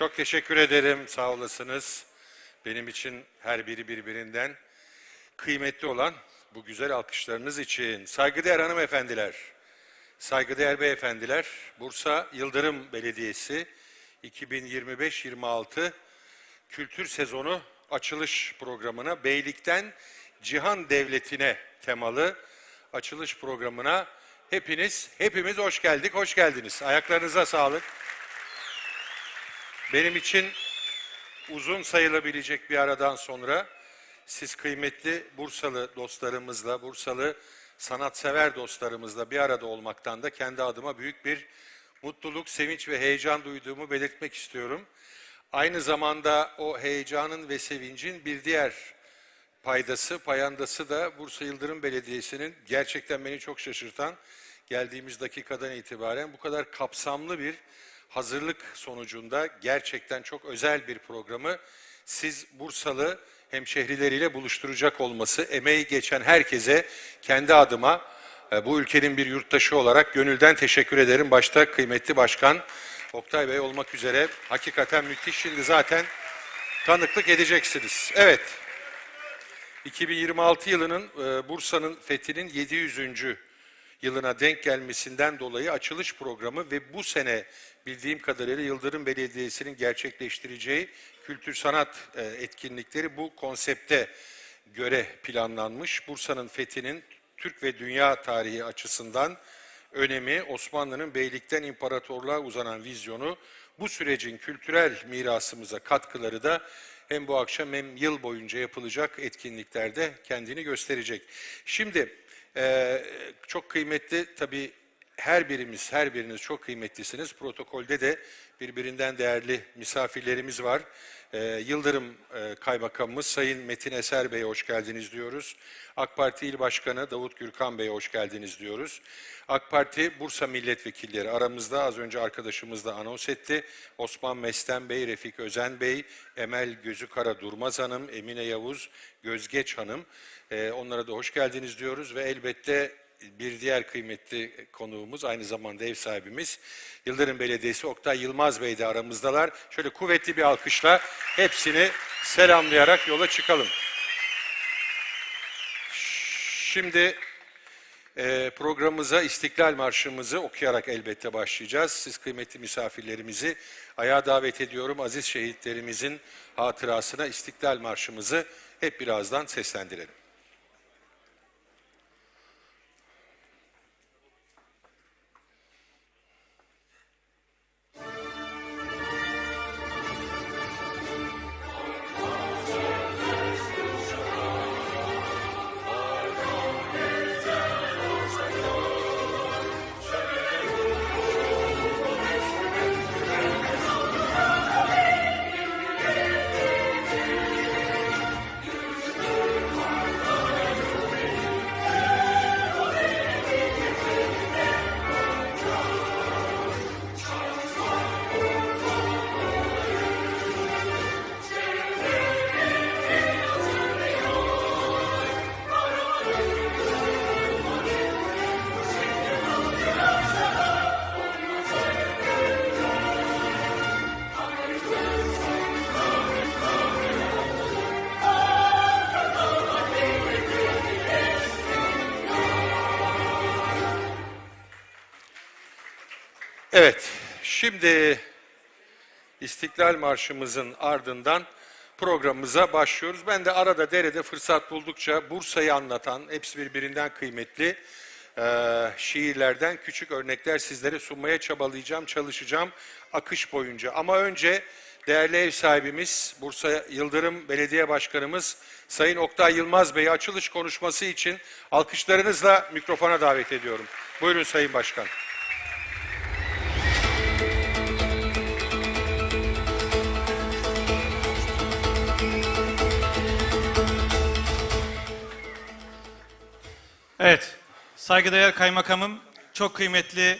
Çok teşekkür ederim. Sağ olasınız. Benim için her biri birbirinden kıymetli olan bu güzel alkışlarınız için. Saygıdeğer hanımefendiler, saygıdeğer beyefendiler, Bursa Yıldırım Belediyesi 2025-26 kültür sezonu açılış programına Beylik'ten Cihan Devleti'ne temalı açılış programına hepiniz, hepimiz hoş geldik, hoş geldiniz. Ayaklarınıza sağlık. Benim için uzun sayılabilecek bir aradan sonra siz kıymetli Bursalı dostlarımızla, Bursalı sanatsever dostlarımızla bir arada olmaktan da kendi adıma büyük bir mutluluk, sevinç ve heyecan duyduğumu belirtmek istiyorum. Aynı zamanda o heyecanın ve sevincin bir diğer paydası, payandası da Bursa Yıldırım Belediyesi'nin gerçekten beni çok şaşırtan geldiğimiz dakikadan itibaren bu kadar kapsamlı bir hazırlık sonucunda gerçekten çok özel bir programı siz Bursalı hemşehrileriyle buluşturacak olması, emeği geçen herkese kendi adıma e, bu ülkenin bir yurttaşı olarak gönülden teşekkür ederim. Başta kıymetli başkan Oktay Bey olmak üzere hakikaten müthiş. Şimdi zaten tanıklık edeceksiniz. Evet, 2026 yılının e, Bursa'nın fethinin 700. yılına denk gelmesinden dolayı açılış programı ve bu sene bildiğim kadarıyla Yıldırım Belediyesi'nin gerçekleştireceği kültür sanat e, etkinlikleri bu konsepte göre planlanmış. Bursa'nın fethinin Türk ve dünya tarihi açısından önemi, Osmanlı'nın beylikten imparatorluğa uzanan vizyonu, bu sürecin kültürel mirasımıza katkıları da hem bu akşam hem yıl boyunca yapılacak etkinliklerde kendini gösterecek. Şimdi e, çok kıymetli tabii her birimiz, her biriniz çok kıymetlisiniz. Protokolde de birbirinden değerli misafirlerimiz var. Ee, Yıldırım e, Kaymakamımız Sayın Metin Eser Bey'e hoş geldiniz diyoruz. AK Parti İl Başkanı Davut Gürkan Bey'e hoş geldiniz diyoruz. AK Parti Bursa Milletvekilleri aramızda az önce arkadaşımız da anons etti. Osman Mesten Bey, Refik Özen Bey, Emel Gözükara Durmaz Hanım, Emine Yavuz, Gözgeç Hanım. Ee, onlara da hoş geldiniz diyoruz ve elbette bir diğer kıymetli konuğumuz, aynı zamanda ev sahibimiz Yıldırım Belediyesi Oktay Yılmaz Bey de aramızdalar. Şöyle kuvvetli bir alkışla hepsini selamlayarak yola çıkalım. Şimdi e, programımıza İstiklal Marşımızı okuyarak elbette başlayacağız. Siz kıymetli misafirlerimizi ayağa davet ediyorum. Aziz şehitlerimizin hatırasına İstiklal Marşımızı hep birazdan seslendirelim. Şimdi İstiklal Marşımızın ardından programımıza başlıyoruz. Ben de arada derede fırsat buldukça Bursa'yı anlatan, hepsi birbirinden kıymetli eee, şiirlerden küçük örnekler sizlere sunmaya çabalayacağım, çalışacağım akış boyunca. Ama önce değerli ev sahibimiz, Bursa Yıldırım Belediye Başkanımız Sayın Oktay Yılmaz Bey'i açılış konuşması için alkışlarınızla mikrofona davet ediyorum. Buyurun Sayın Başkan. Evet, saygıdeğer kaymakamım, çok kıymetli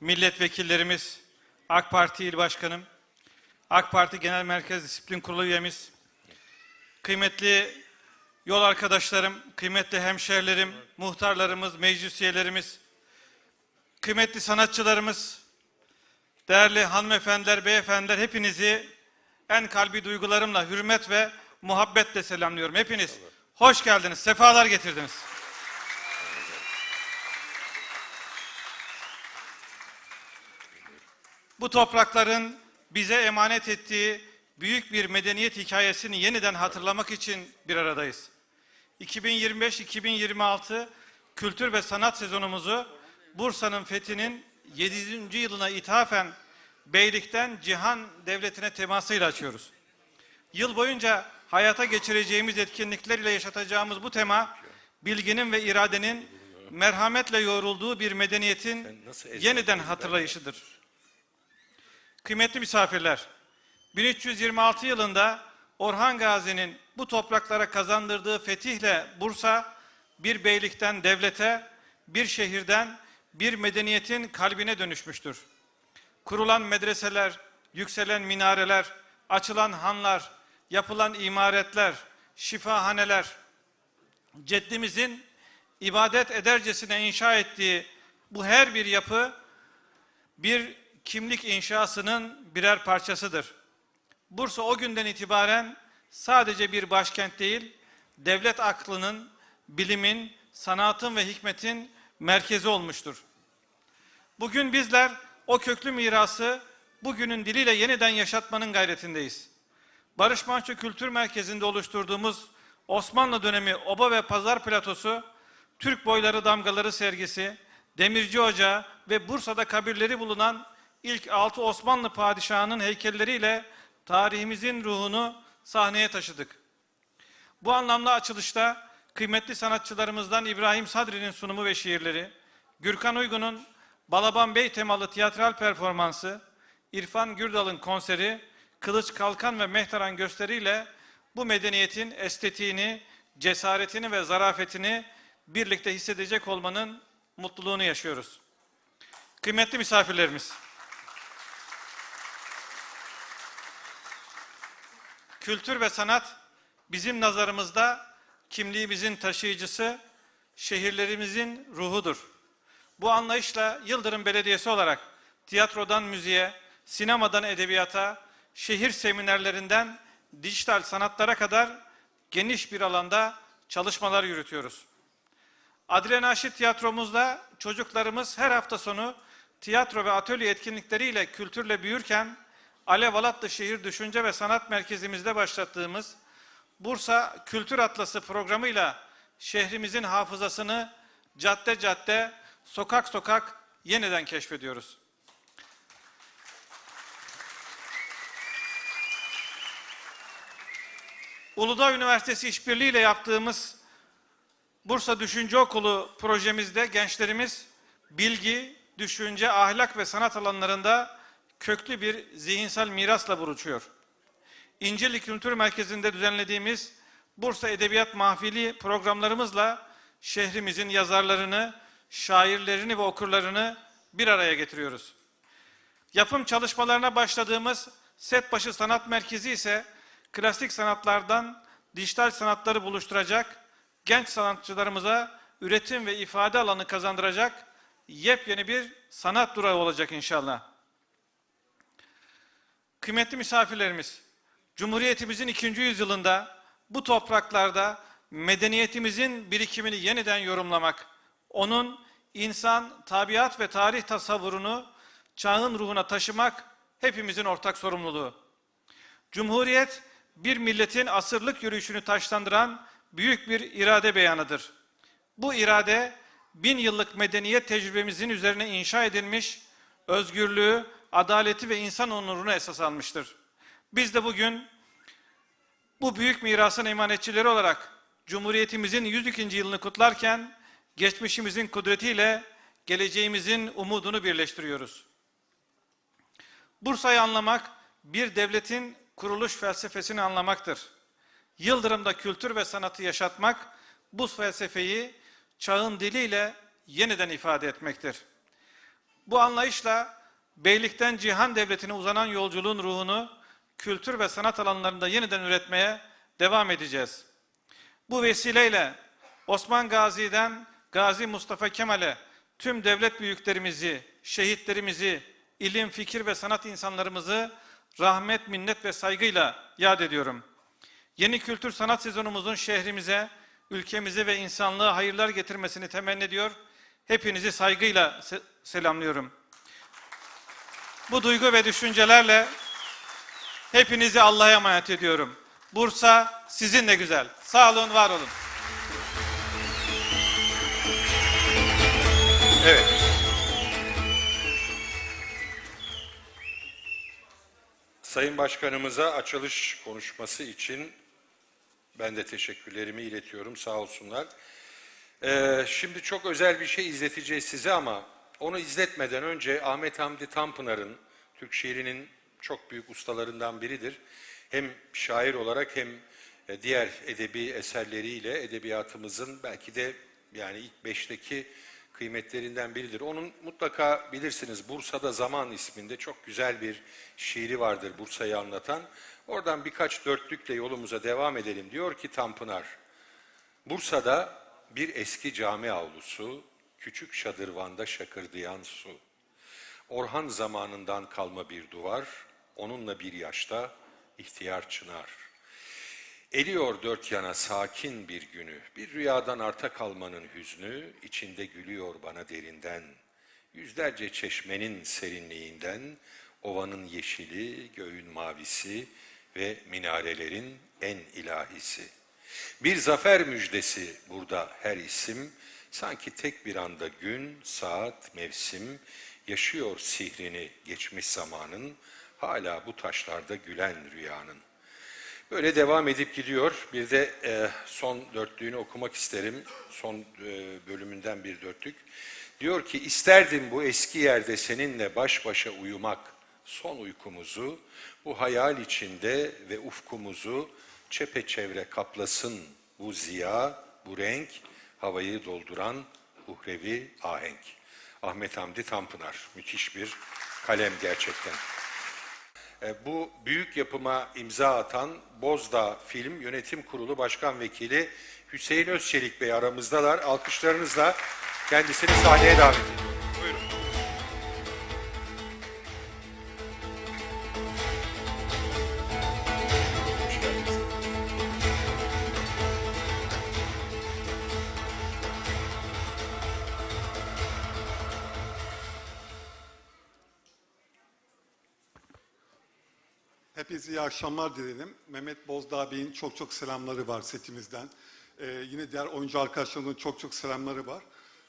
milletvekillerimiz, AK Parti İl Başkanım, AK Parti Genel Merkez Disiplin Kurulu üyemiz, kıymetli yol arkadaşlarım, kıymetli hemşerilerim, muhtarlarımız, meclis üyelerimiz, kıymetli sanatçılarımız, değerli hanımefendiler, beyefendiler hepinizi en kalbi duygularımla, hürmet ve muhabbetle selamlıyorum. Hepiniz hoş geldiniz, sefalar getirdiniz. Bu toprakların bize emanet ettiği büyük bir medeniyet hikayesini yeniden hatırlamak için bir aradayız. 2025-2026 kültür ve sanat sezonumuzu Bursa'nın fethinin 7. yılına ithafen Beylik'ten Cihan Devleti'ne temasıyla açıyoruz. Yıl boyunca hayata geçireceğimiz etkinlikler ile yaşatacağımız bu tema, bilginin ve iradenin merhametle yoğrulduğu bir medeniyetin yeniden hatırlayışıdır. Kıymetli misafirler, 1326 yılında Orhan Gazi'nin bu topraklara kazandırdığı fetihle Bursa bir beylikten devlete, bir şehirden bir medeniyetin kalbine dönüşmüştür. Kurulan medreseler, yükselen minareler, açılan hanlar, yapılan imaretler, şifahaneler, ceddimizin ibadet edercesine inşa ettiği bu her bir yapı bir kimlik inşasının birer parçasıdır. Bursa o günden itibaren sadece bir başkent değil, devlet aklının, bilimin, sanatın ve hikmetin merkezi olmuştur. Bugün bizler o köklü mirası bugünün diliyle yeniden yaşatmanın gayretindeyiz. Barış Manço Kültür Merkezi'nde oluşturduğumuz Osmanlı dönemi Oba ve Pazar Platosu, Türk Boyları Damgaları sergisi, Demirci Ocağı ve Bursa'da kabirleri bulunan ilk altı Osmanlı padişahının heykelleriyle tarihimizin ruhunu sahneye taşıdık. Bu anlamda açılışta kıymetli sanatçılarımızdan İbrahim Sadri'nin sunumu ve şiirleri, Gürkan Uygun'un Balaban Bey temalı tiyatral performansı, İrfan Gürdal'ın konseri, Kılıç Kalkan ve Mehteran gösteriyle bu medeniyetin estetiğini, cesaretini ve zarafetini birlikte hissedecek olmanın mutluluğunu yaşıyoruz. Kıymetli misafirlerimiz, kültür ve sanat bizim nazarımızda kimliğimizin taşıyıcısı, şehirlerimizin ruhudur. Bu anlayışla Yıldırım Belediyesi olarak tiyatrodan müziğe, sinemadan edebiyata, şehir seminerlerinden dijital sanatlara kadar geniş bir alanda çalışmalar yürütüyoruz. Adile Naşit Tiyatromuzda çocuklarımız her hafta sonu tiyatro ve atölye etkinlikleriyle kültürle büyürken Alev Alatlı Şehir Düşünce ve Sanat Merkezimizde başlattığımız Bursa Kültür Atlası programıyla şehrimizin hafızasını cadde cadde, sokak sokak yeniden keşfediyoruz. Uludağ Üniversitesi işbirliğiyle yaptığımız Bursa Düşünce Okulu projemizde gençlerimiz bilgi, düşünce, ahlak ve sanat alanlarında köklü bir zihinsel mirasla buluşuyor. İncirli Kültür Merkezi'nde düzenlediğimiz Bursa Edebiyat Mahfili programlarımızla şehrimizin yazarlarını, şairlerini ve okurlarını bir araya getiriyoruz. Yapım çalışmalarına başladığımız Setbaşı Sanat Merkezi ise klasik sanatlardan dijital sanatları buluşturacak, genç sanatçılarımıza üretim ve ifade alanı kazandıracak yepyeni bir sanat durağı olacak inşallah. Kıymetli misafirlerimiz, Cumhuriyetimizin ikinci yüzyılında bu topraklarda medeniyetimizin birikimini yeniden yorumlamak, onun insan, tabiat ve tarih tasavvurunu çağın ruhuna taşımak hepimizin ortak sorumluluğu. Cumhuriyet, bir milletin asırlık yürüyüşünü taşlandıran büyük bir irade beyanıdır. Bu irade, bin yıllık medeniyet tecrübemizin üzerine inşa edilmiş, özgürlüğü, adaleti ve insan onurunu esas almıştır. Biz de bugün bu büyük mirasın emanetçileri olarak Cumhuriyetimizin 102. yılını kutlarken geçmişimizin kudretiyle geleceğimizin umudunu birleştiriyoruz. Bursa'yı anlamak bir devletin kuruluş felsefesini anlamaktır. Yıldırım'da kültür ve sanatı yaşatmak bu felsefeyi çağın diliyle yeniden ifade etmektir. Bu anlayışla beylikten cihan devletine uzanan yolculuğun ruhunu kültür ve sanat alanlarında yeniden üretmeye devam edeceğiz. Bu vesileyle Osman Gazi'den Gazi Mustafa Kemal'e tüm devlet büyüklerimizi, şehitlerimizi, ilim, fikir ve sanat insanlarımızı rahmet, minnet ve saygıyla yad ediyorum. Yeni kültür sanat sezonumuzun şehrimize, ülkemize ve insanlığa hayırlar getirmesini temenni ediyor. Hepinizi saygıyla se- selamlıyorum. Bu duygu ve düşüncelerle hepinizi Allah'a emanet ediyorum. Bursa sizinle güzel. Sağ olun, var olun. Evet. Sayın Başkanımıza açılış konuşması için ben de teşekkürlerimi iletiyorum. Sağ olsunlar. Ee, şimdi çok özel bir şey izleteceğiz size ama onu izletmeden önce Ahmet Hamdi Tanpınar'ın Türk şiirinin çok büyük ustalarından biridir. Hem şair olarak hem e, diğer edebi eserleriyle edebiyatımızın belki de yani ilk beşteki kıymetlerinden biridir. Onun mutlaka bilirsiniz Bursa'da Zaman isminde çok güzel bir şiiri vardır Bursa'yı anlatan. Oradan birkaç dörtlükle yolumuza devam edelim. Diyor ki Tanpınar, Bursa'da bir eski cami avlusu, küçük şadırvanda şakırdayan su. Orhan zamanından kalma bir duvar, onunla bir yaşta ihtiyar çınar. Eliyor dört yana sakin bir günü, bir rüyadan arta kalmanın hüznü, içinde gülüyor bana derinden. Yüzlerce çeşmenin serinliğinden, ovanın yeşili, göğün mavisi ve minarelerin en ilahisi. Bir zafer müjdesi burada her isim, sanki tek bir anda gün, saat, mevsim, yaşıyor sihrini geçmiş zamanın, hala bu taşlarda gülen rüyanın. Böyle devam edip gidiyor. Bir de e, son dörtlüğünü okumak isterim. Son e, bölümünden bir dörtlük. Diyor ki isterdim bu eski yerde seninle baş başa uyumak. Son uykumuzu bu hayal içinde ve ufkumuzu çepeçevre kaplasın bu ziya, bu renk, havayı dolduran uhrevi ahenk. Ahmet Hamdi Tanpınar. Müthiş bir kalem gerçekten. E, Bu büyük yapıma imza atan Bozdağ Film Yönetim Kurulu Başkan Vekili Hüseyin Özçelik Bey aramızdalar. Alkışlarınızla kendisini sahneye davet ediyorum. Hepinize iyi akşamlar dilerim. Mehmet Bozdağ Bey'in çok çok selamları var setimizden. Ee, yine diğer oyuncu arkadaşlarımın çok çok selamları var.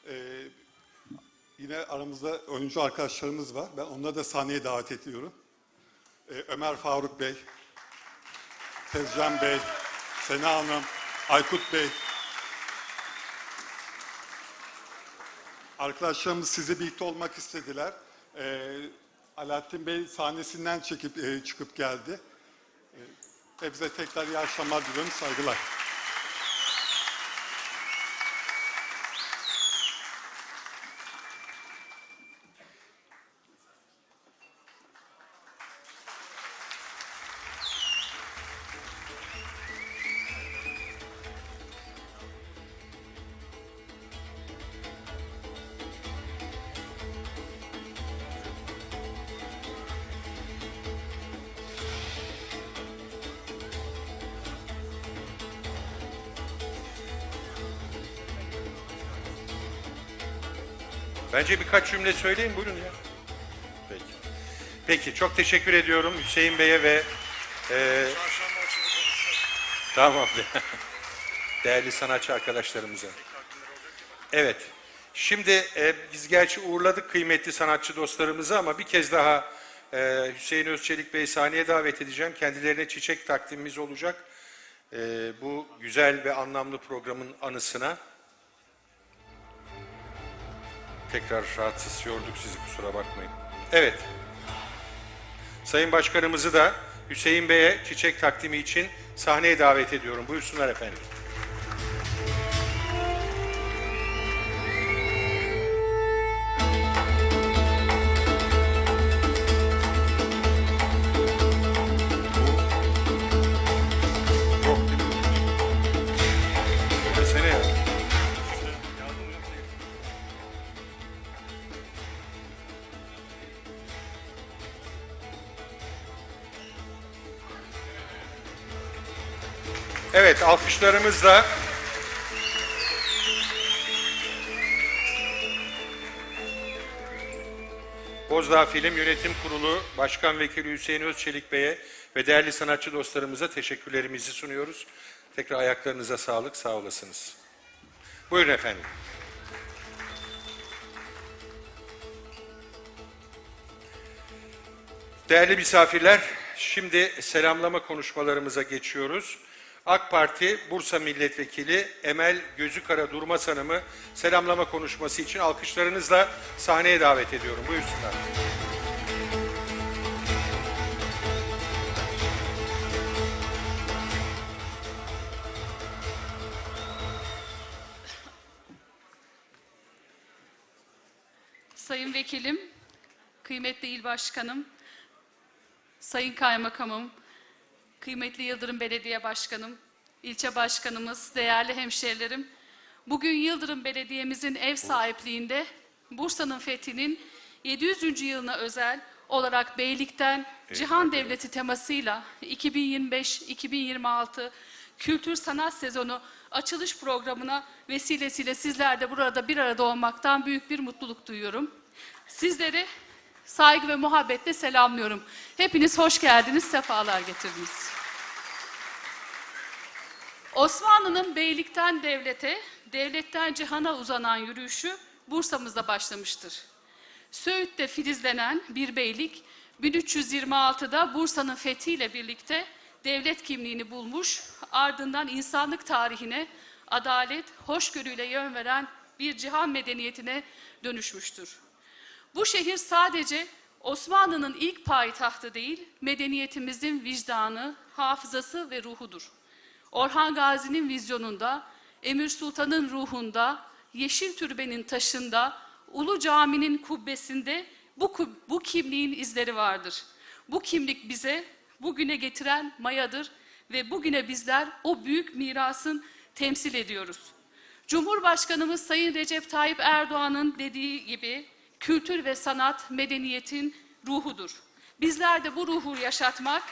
Ee, yine aramızda oyuncu arkadaşlarımız var. Ben onları da sahneye davet ediyorum. Ee, Ömer Faruk Bey, Tezcan Bey, Sena Hanım, Aykut Bey. Arkadaşlarımız sizi birlikte olmak istediler. Ee, Alaaddin Bey sahnesinden çekip e, çıkıp geldi. Ee, hepinize tekrar iyi akşamlar diliyorum. Saygılar. Birkaç cümle söyleyin buyurun ya. Peki. Peki çok teşekkür ediyorum Hüseyin Bey'e ve e, tamam değerli sanatçı arkadaşlarımıza. Evet. Şimdi e, biz gerçi uğurladık kıymetli sanatçı dostlarımızı ama bir kez daha e, Hüseyin Özçelik Bey sahneye davet edeceğim. Kendilerine çiçek takdimimiz olacak. E, bu güzel ve anlamlı programın anısına. Tekrar rahatsız yorduk sizi kusura bakmayın. Evet. Sayın Başkanımızı da Hüseyin Bey'e çiçek takdimi için sahneye davet ediyorum. Buyursunlar efendim. Evet, alkışlarımızla Bozdağ Film Yönetim Kurulu Başkan Vekili Hüseyin Özçelik Bey'e ve değerli sanatçı dostlarımıza teşekkürlerimizi sunuyoruz. Tekrar ayaklarınıza sağlık, sağ olasınız. Buyurun efendim. Değerli misafirler, şimdi selamlama konuşmalarımıza geçiyoruz. AK Parti Bursa Milletvekili Emel Gözükara Durmaz Hanım'ı selamlama konuşması için alkışlarınızla sahneye davet ediyorum. Buyursunlar. Sayın Vekilim, kıymetli il başkanım, sayın kaymakamım, kıymetli Yıldırım Belediye Başkanım, ilçe başkanımız, değerli hemşehrilerim. Bugün Yıldırım Belediye'mizin ev sahipliğinde Bursa'nın fethinin 700. yılına özel olarak Beylik'ten Cihan Devleti temasıyla 2025-2026 Kültür Sanat Sezonu açılış programına vesilesiyle sizler de burada bir arada olmaktan büyük bir mutluluk duyuyorum. Sizleri saygı ve muhabbetle selamlıyorum. Hepiniz hoş geldiniz, sefalar getirdiniz. Osmanlı'nın beylikten devlete, devletten cihana uzanan yürüyüşü Bursa'mızda başlamıştır. Söğüt'te filizlenen bir beylik 1326'da Bursa'nın fethiyle birlikte devlet kimliğini bulmuş, ardından insanlık tarihine adalet, hoşgörüyle yön veren bir cihan medeniyetine dönüşmüştür. Bu şehir sadece Osmanlı'nın ilk payitahtı değil, medeniyetimizin vicdanı, hafızası ve ruhudur. Orhan Gazi'nin vizyonunda, Emir Sultan'ın ruhunda, Yeşil Türbe'nin taşında, Ulu Cami'nin kubbesinde bu, bu kimliğin izleri vardır. Bu kimlik bize bugüne getiren mayadır ve bugüne bizler o büyük mirasın temsil ediyoruz. Cumhurbaşkanımız Sayın Recep Tayyip Erdoğan'ın dediği gibi kültür ve sanat medeniyetin ruhudur. Bizler de bu ruhu yaşatmak,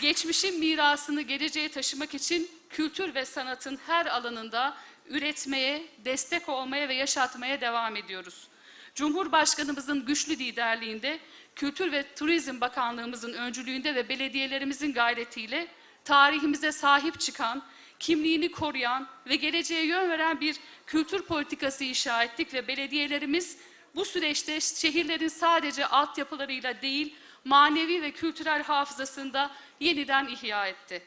geçmişin mirasını geleceğe taşımak için kültür ve sanatın her alanında üretmeye, destek olmaya ve yaşatmaya devam ediyoruz. Cumhurbaşkanımızın güçlü liderliğinde, Kültür ve Turizm Bakanlığımızın öncülüğünde ve belediyelerimizin gayretiyle tarihimize sahip çıkan, kimliğini koruyan ve geleceğe yön veren bir kültür politikası inşa ettik ve belediyelerimiz bu süreçte şehirlerin sadece altyapılarıyla değil, manevi ve kültürel hafızasında yeniden ihya etti.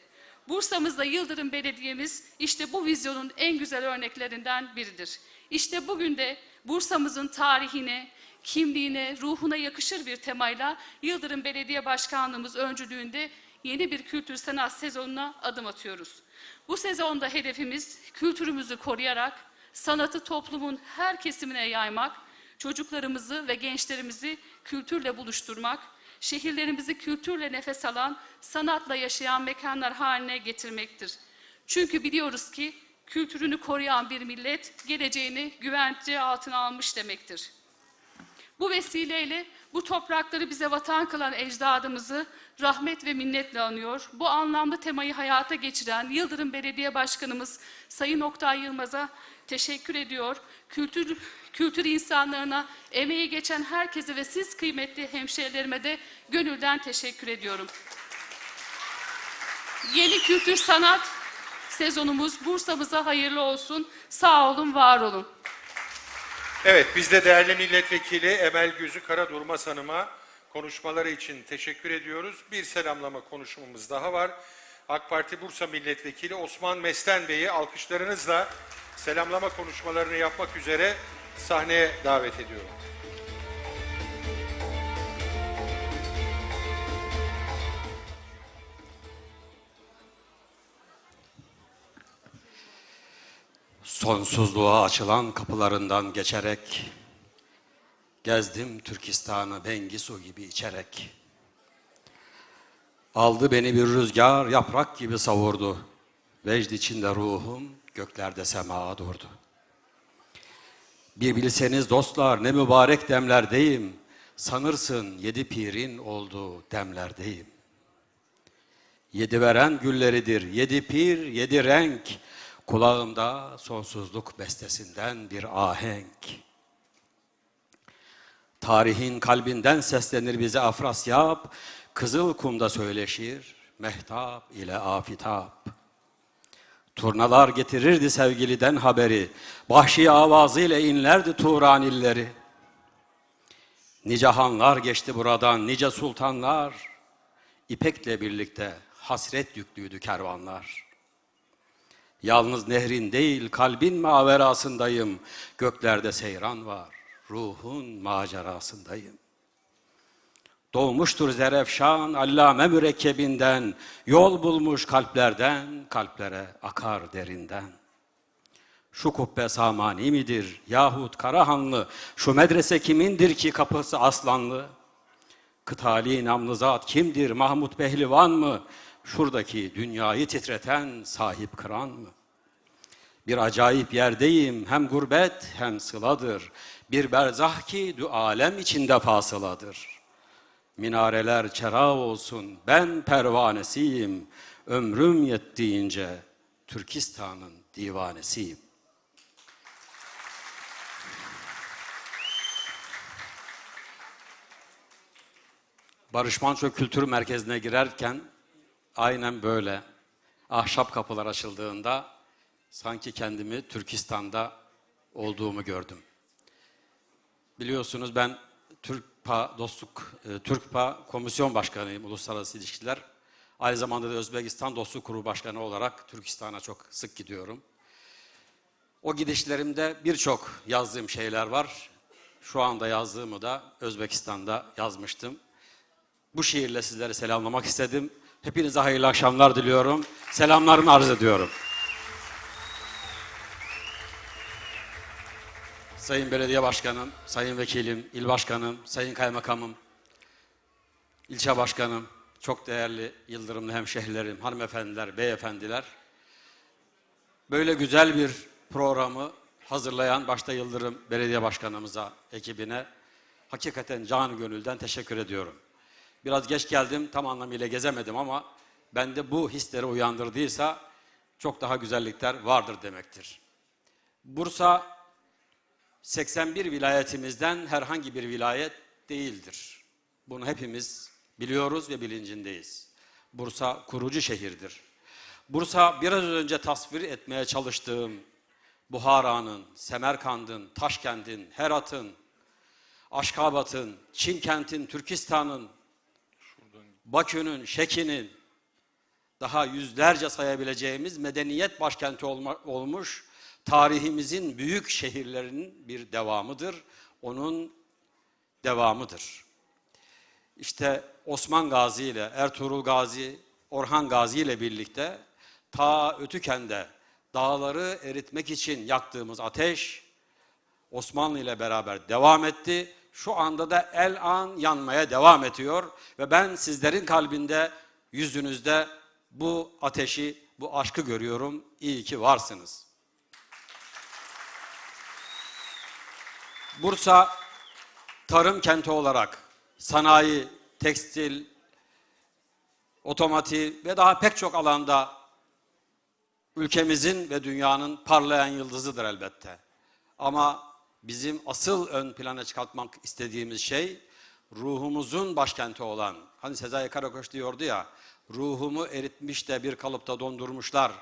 Bursa'mızda Yıldırım Belediye'miz işte bu vizyonun en güzel örneklerinden biridir. İşte bugün de Bursa'mızın tarihine, kimliğine, ruhuna yakışır bir temayla Yıldırım Belediye Başkanlığımız öncülüğünde yeni bir kültür sanat sezonuna adım atıyoruz. Bu sezonda hedefimiz kültürümüzü koruyarak sanatı toplumun her kesimine yaymak, çocuklarımızı ve gençlerimizi kültürle buluşturmak, şehirlerimizi kültürle nefes alan, sanatla yaşayan mekanlar haline getirmektir. Çünkü biliyoruz ki kültürünü koruyan bir millet geleceğini güvence altına almış demektir. Bu vesileyle bu toprakları bize vatan kılan ecdadımızı rahmet ve minnetle anıyor. Bu anlamlı temayı hayata geçiren Yıldırım Belediye Başkanımız Sayın Oktay Yılmaz'a teşekkür ediyor. Kültür, kültür insanlarına emeği geçen herkese ve siz kıymetli hemşehrilerime de gönülden teşekkür ediyorum. Yeni kültür sanat sezonumuz Bursa'mıza hayırlı olsun. Sağ olun, var olun. Evet, biz de değerli milletvekili Emel Gözü Kara Durmaz Hanım'a konuşmaları için teşekkür ediyoruz. Bir selamlama konuşmamız daha var. AK Parti Bursa Milletvekili Osman Mesten Bey'i alkışlarınızla selamlama konuşmalarını yapmak üzere sahneye davet ediyorum. Sonsuzluğa açılan kapılarından geçerek Gezdim Türkistan'ı Bengisu gibi içerek. Aldı beni bir rüzgar yaprak gibi savurdu. Vecd içinde ruhum göklerde sema durdu. Bir bilseniz dostlar ne mübarek demlerdeyim. Sanırsın yedi pirin olduğu demlerdeyim. Yedi veren gülleridir, yedi pir, yedi renk. Kulağımda sonsuzluk bestesinden bir ahenk. Tarihin kalbinden seslenir bize Afrasyap, Kızıl kumda söyleşir, mehtap ile afitap. Turnalar getirirdi sevgiliden haberi, Vahşi avazıyla inlerdi Turan illeri. Nice hanlar geçti buradan, nice sultanlar, İpekle birlikte hasret yüklüydü kervanlar. Yalnız nehrin değil kalbin maverasındayım. Göklerde seyran var, ruhun macerasındayım. Doğmuştur zerefşan allame mürekkebinden, yol bulmuş kalplerden, kalplere akar derinden. Şu kubbe samani midir yahut Karahanlı, şu medrese kimindir ki kapısı aslanlı? Kıtali namlı zat kimdir Mahmut Pehlivan mı? Şuradaki dünyayı titreten sahip kıran mı? Bir acayip yerdeyim hem gurbet hem sıladır. Bir berzah ki alem içinde fasıladır. Minareler çera olsun ben pervanesiyim. Ömrüm yettiğince Türkistan'ın divanesiyim. Barış Manço Kültür Merkezi'ne girerken aynen böyle ahşap kapılar açıldığında sanki kendimi Türkistan'da olduğumu gördüm. Biliyorsunuz ben Türkpa Dostluk, e, Türkpa Komisyon Başkanıyım Uluslararası İlişkiler. Aynı zamanda da Özbekistan Dostluk Kurulu Başkanı olarak Türkistan'a çok sık gidiyorum. O gidişlerimde birçok yazdığım şeyler var. Şu anda yazdığımı da Özbekistan'da yazmıştım. Bu şiirle sizleri selamlamak istedim. Hepinize hayırlı akşamlar diliyorum. Selamlarımı arz ediyorum. Sayın Belediye Başkanım, Sayın Vekilim, İl Başkanım, Sayın Kaymakamım, ilçe Başkanım, çok değerli Yıldırımlı hemşehrilerim, hanımefendiler, beyefendiler. Böyle güzel bir programı hazırlayan başta Yıldırım Belediye Başkanımıza, ekibine hakikaten can gönülden teşekkür ediyorum. Biraz geç geldim, tam anlamıyla gezemedim ama bende bu hisleri uyandırdıysa çok daha güzellikler vardır demektir. Bursa 81 vilayetimizden herhangi bir vilayet değildir. Bunu hepimiz biliyoruz ve bilincindeyiz. Bursa kurucu şehirdir. Bursa biraz önce tasvir etmeye çalıştığım Buhara'nın, Semerkand'ın, Taşkent'in, Herat'ın, Aşkabat'ın, Çimkent'in, Türkistan'ın, Bakü'nün, Şeki'nin daha yüzlerce sayabileceğimiz medeniyet başkenti olma, olmuş tarihimizin büyük şehirlerinin bir devamıdır. Onun devamıdır. İşte Osman Gazi ile Ertuğrul Gazi, Orhan Gazi ile birlikte ta Ötüken'de dağları eritmek için yaktığımız ateş Osmanlı ile beraber devam etti. Şu anda da el an yanmaya devam ediyor ve ben sizlerin kalbinde, yüzünüzde bu ateşi, bu aşkı görüyorum. İyi ki varsınız. Bursa tarım kenti olarak sanayi, tekstil, otomotiv ve daha pek çok alanda ülkemizin ve dünyanın parlayan yıldızıdır elbette. Ama bizim asıl ön plana çıkartmak istediğimiz şey ruhumuzun başkenti olan, hani Sezai Karakoç diyordu ya, ruhumu eritmiş de bir kalıpta dondurmuşlar.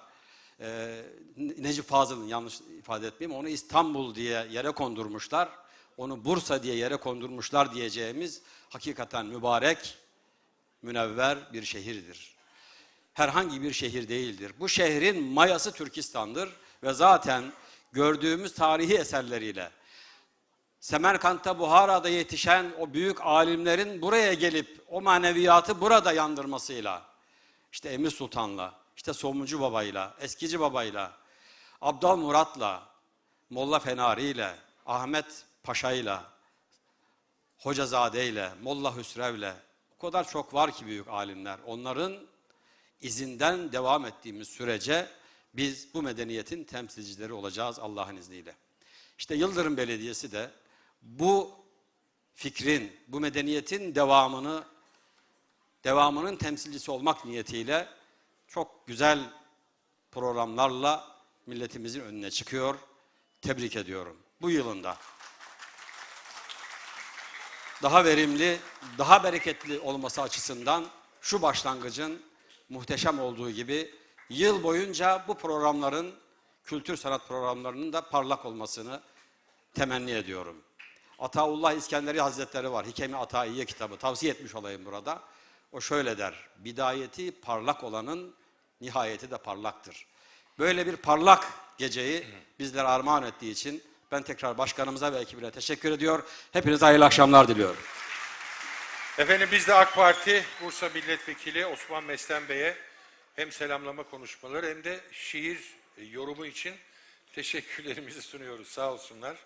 Ee, Necip Fazıl'ın yanlış ifade etmeyeyim, onu İstanbul diye yere kondurmuşlar. Onu Bursa diye yere kondurmuşlar diyeceğimiz hakikaten mübarek, münevver bir şehirdir. Herhangi bir şehir değildir. Bu şehrin mayası Türkistan'dır ve zaten gördüğümüz tarihi eserleriyle Semerkant'ta, Buhara'da yetişen o büyük alimlerin buraya gelip o maneviyatı burada yandırmasıyla, işte Emir Sultan'la, işte Somuncu Baba'yla, Eskici Baba'yla, Abdal Murat'la, Molla Fenari'yle, Ahmet Paşa'yla, Hocazade'yle, Molla Hüsrev'le o kadar çok var ki büyük alimler. Onların izinden devam ettiğimiz sürece biz bu medeniyetin temsilcileri olacağız Allah'ın izniyle. İşte Yıldırım Belediyesi de bu fikrin, bu medeniyetin devamını, devamının temsilcisi olmak niyetiyle çok güzel programlarla milletimizin önüne çıkıyor. Tebrik ediyorum. Bu yılında daha verimli, daha bereketli olması açısından şu başlangıcın muhteşem olduğu gibi yıl boyunca bu programların, kültür sanat programlarının da parlak olmasını temenni ediyorum. Ataullah İskenderi Hazretleri var. Hikemi Ataiye kitabı. Tavsiye etmiş olayım burada. O şöyle der. Bidayeti parlak olanın nihayeti de parlaktır. Böyle bir parlak geceyi bizlere armağan ettiği için ben tekrar başkanımıza ve ekibine teşekkür ediyor. Hepinize hayırlı akşamlar diliyorum. Efendim biz de AK Parti Bursa Milletvekili Osman Meslen Bey'e hem selamlama konuşmaları hem de şiir yorumu için teşekkürlerimizi sunuyoruz. Sağ olsunlar.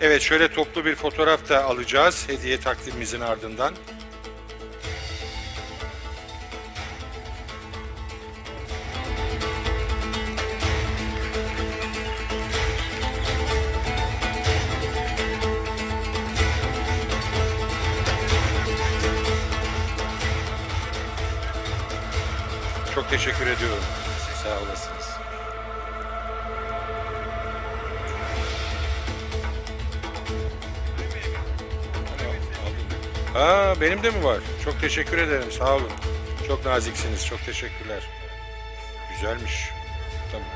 Evet şöyle toplu bir fotoğraf da alacağız hediye takdimimizin ardından. Çok teşekkür ediyorum. Sağ olasınız. Aa, benim de mi var? Çok teşekkür ederim. Sağ olun. Çok naziksiniz. Çok teşekkürler. Güzelmiş. Tamam.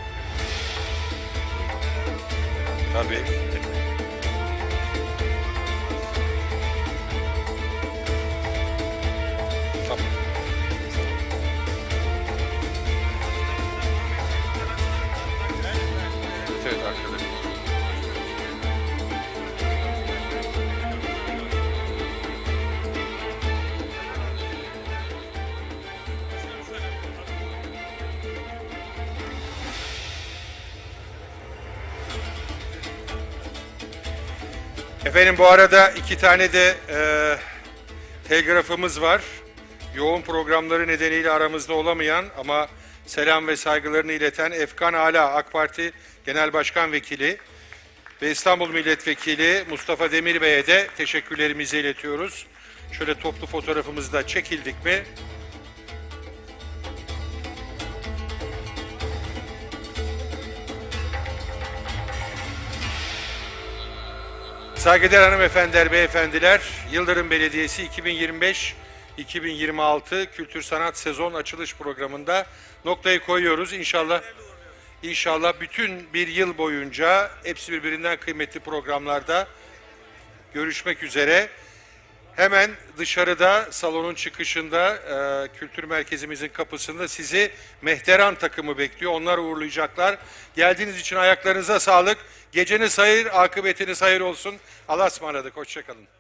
Tabii. Efendim bu arada iki tane de e, telgrafımız var. Yoğun programları nedeniyle aramızda olamayan ama selam ve saygılarını ileten Efkan Ala AK Parti Genel Başkan Vekili ve İstanbul Milletvekili Mustafa Demir Bey'e de teşekkürlerimizi iletiyoruz. Şöyle toplu fotoğrafımızı da çekildik mi? Saygıdeğer hanımefendiler, beyefendiler, Yıldırım Belediyesi 2025-2026 Kültür Sanat Sezon Açılış Programı'nda noktayı koyuyoruz. İnşallah İnşallah bütün bir yıl boyunca hepsi birbirinden kıymetli programlarda görüşmek üzere. Hemen dışarıda salonun çıkışında e, kültür merkezimizin kapısında sizi Mehteran takımı bekliyor. Onlar uğurlayacaklar. Geldiğiniz için ayaklarınıza sağlık. Geceniz hayır, akıbetiniz hayır olsun. Allah'a ısmarladık. Hoşçakalın.